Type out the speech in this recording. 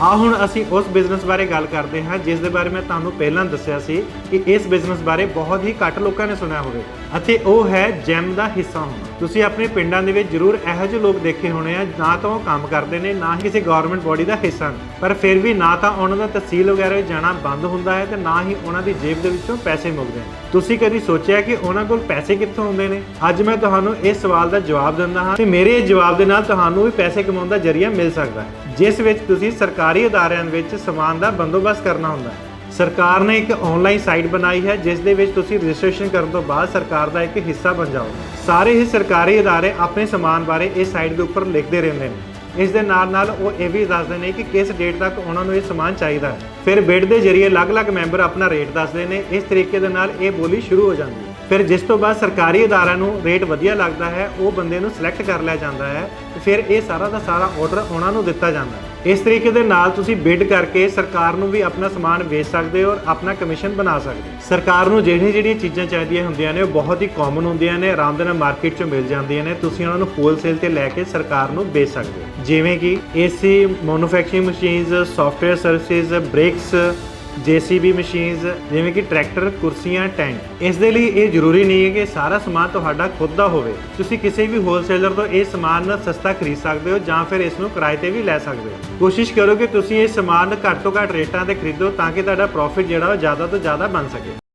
ਆ ਹੁਣ ਅਸੀਂ ਉਸ ਬਿਜ਼ਨਸ ਬਾਰੇ ਗੱਲ ਕਰਦੇ ਹਾਂ, ਜਿਸ ਦੇ ਬਾਰੇ ਮੈਂ ਤੁਹਾਨੂੰ ਪਹਿਲਾਂ ਦੱਸਿਆ ਸੀ ਕਿ ਇਸ ਬਿਜ਼ਨਸ ਬਾਰੇ ਬਹੁਤ ਹੀ ਘੱਟ ਲੋਕਾਂ ਨੇ ਸੁਣਿਆ ਹੋਵੇ ਅਤੇ ਉਹ ਹੈ ਜੈਮ ਦਾ ਹਿੱਸਾ ਹੋਣਾ। ਤੁਸੀਂ ਆਪਣੇ ਪਿੰਡਾਂ ਦੇ ਵਿੱਚ ਜ਼ਰੂਰ ਇਹੋ ਜਿਹੇ ਲੋਕ ਦੇਖੇ ਹੋਣੇ ਆ, ਨਾ ਤਾਂ ਉਹ ਕੰਮ ਕਰਦੇ ਨੇ, ਨਾ ਹੀ ਕਿਸੇ ਗਵਰਨਮੈਂਟ ਬੋਡੀ ਦਾ ਹਿੱਸਾ ਪਰ ਫਿਰ ਵੀ ਨਾ ਤਾਂ ਉਹਨਾਂ ਦਾ ਤਹਿਸੀਲ ਵਗੈਰਾ ਵਿੱਚ ਜਾਣਾ ਬੰਦ ਹੁੰਦਾ ਹੈ ਤੇ ਨਾ ਹੀ ਉਹਨਾਂ ਦੀ ਜੇਬ ਦੇ ਵਿੱਚੋਂ ਪੈਸੇ ਮੁੱਕਦੇ ਨੇ। ਤੁਸੀਂ ਕਦੀ ਸੋਚਿਆ ਕਿ ਉਹਨਾਂ ਕੋਲ ਪੈਸੇ ਕਿੱਥੋਂ ਆਉਂਦੇ ਨੇ? ਅੱਜ ਮੈਂ ਤੁਹਾਨੂੰ ਇਸ ਸਵਾਲ ਦਾ ਜਵਾਬ ਦਿੰਦਾ ਹਾਂ ਤੇ ਮੇਰੇ ਇਸ ਜਵਾਬ ਦੇ ਨਾਲ ਤੁਹਾਨੂੰ ਵੀ ਪੈਸੇ ਕਮਾਉਣ ਦਾ ਜ਼ਰੀਆ ਮਿਲ ਸਕਦਾ ਹੈ। ਜਿਸ ਵਿੱਚ ਤੁਸੀਂ ਸਰਕਾਰੀ ਅਦਾਰਿਆਂ ਵਿੱਚ ਸਮਾਨ ਦਾ ਬੰਦੋਬਸਤ ਕਰਨਾ ਹੁੰਦਾ ਹੈ। ਸਰਕਾਰ ਨੇ ਇੱਕ ਆਨਲਾਈਨ ਸਾਈਟ ਬਣਾਈ ਹੈ, ਜਿਸ ਦੇ ਵਿੱਚ ਤੁਸੀਂ ਰਜਿਸਟ੍ਰੇਸ਼ਨ ਕਰਨ ਤੋਂ ਬਾਅਦ ਸਰਕਾਰ ਦਾ ਇੱਕ ਹਿੱਸਾ ਬਣ ਜਾਓ। ਸਾਰੇ ਹੀ ਸਰਕਾਰੀ ਅਦਾਰੇ ਆਪਣੇ ਸਮਾਨ ਬਾਰੇ ਇਸ ਸਾਈਟ ਦੇ ਉੱਪਰ ਲਿਖਦੇ ਰਹਿੰਦੇ ਨੇ। ਇਸ ਦੇ ਨਾਲ ਨਾਲ ਉਹ ਇਹ ਵੀ ਦੱਸਦੇ ਨੇ ਕਿ ਕਿਸ ਡੇਟ ਤੱਕ ਉਹਨਾਂ ਨੂੰ ਇਹ ਸਮਾਨ ਚਾਹੀਦਾ ਹੈ। ਫਿਰ ਬਿਡ ਦੇ ਜ਼ਰੀਏ ਅਲੱਗ-ਅਲੱਗ ਮੈਂਬਰ ਆਪਣਾ ਰੇਟ ਦੱਸਦੇ ਨੇ। ਇਸ ਤਰੀਕੇ ਦੇ ਨਾਲ ਇਹ ਬੋਲੀ ਸ਼ੁਰੂ ਹੋ ਜਾਂਦੀ ਹੈ। ਫਿਰ ਜਿਸ ਤੋਂ ਬਾਅਦ ਸਰਕਾਰੀ ਅਦਾਰਿਆਂ ਨੂੰ ਰੇਟ ਵਧੀਆ ਲੱਗਦਾ ਹੈ, ਉਹ ਬੰਦੇ ਨੂੰ ਸਿਲੈਕਟ ਕਰ ਲਿਆ ਜਾਂਦਾ ਹੈ ਤੇ ਫਿਰ ਇਹ ਸਾਰਾ ਦਾ ਸਾਰਾ ਆਰਡਰ ਉਹਨਾਂ ਨੂੰ ਦਿੱਤਾ ਜਾਂਦਾ ਹੈ। ਇਸ ਤਰੀਕੇ ਦੇ ਨਾਲ ਤੁਸੀਂ ਬਿਡ ਕਰਕੇ ਸਰਕਾਰ ਨੂੰ ਵੀ ਆਪਣਾ ਸਮਾਨ ਵੇਚ ਸਕਦੇ ਹੋ ਔਰ ਆਪਣਾ ਕਮਿਸ਼ਨ ਬਣਾ ਸਕਦੇ ਹੋ। ਸਰਕਾਰ ਨੂੰ ਜਿਹੜੀਆਂ ਜਿਹੜੀਆਂ ਚੀਜ਼ਾਂ ਚਾਹੀਦੀਆਂ ਹੁੰਦੀਆਂ ਨੇ, ਉਹ ਬਹੁਤ ਹੀ ਕਾਮਨ ਹੁੰਦੀਆਂ ਨੇ, ਆਰਾਮ ਦੇ ਨਾਲ ਮਾਰਕੀਟ 'ਚੋਂ ਮਿਲ ਜਾਂਦੀਆਂ ਨੇ, ਤੁਸੀਂ ਉਹਨਾਂ ਨੂੰ ਹੋਲਸੇਲ ਤੇ ਲੈ ਕੇ ਸਰਕਾਰ ਨੂੰ ਵੇਚ ਸਕਦੇ ਹੋ। ਜਿਵੇਂ ਕਿ AC manufacturing machines software services brakes JCB machines, ਜਿਵੇਂ ਕਿ ਟਰੈਕਟਰ, ਕੁਰਸੀਆਂ ਟੈਂਕ ਇਸ ਦੇ ਲਈ ਇਹ ਜ਼ਰੂਰੀ ਨਹੀਂ ਹੈ ਕਿ ਸਾਰਾ ਸਮਾਨ ਤੁਹਾਡਾ ਖੁਦ ਦਾ ਹੋਵੇ। ਤੁਸੀਂ ਕਿਸੇ ਵੀ ਹੋਲਸੇਲਰ ਤੋਂ ਇਹ ਸਮਾਨ ਸਸਤਾ ਖਰੀਦ ਸਕਦੇ ਹੋ ਜਾਂ ਫਿਰ ਇਸ ਨੂੰ ਕਿਰਾਏ ਤੇ ਵੀ ਲੈ ਸਕਦੇ ਹੋ। ਕੋਸ਼ਿਸ਼ ਕਰੋ ਕਿ ਤੁਸੀਂ ਇਹ ਸਮਾਨ ਘੱਟ ਤੋਂ ਘੱਟ ਰੇਟਾਂ ਤੇ ਖਰੀਦੋ ਤਾਂ ਕਿ ਤੁਹਾਡਾ ਪ੍ਰੋਫਿਟ ਜਿਹੜਾ ਉਹ ਜ਼ਿਆਦਾ ਤੋਂ ਜ਼ਿਆਦਾ ਬਣ ਸਕੇ।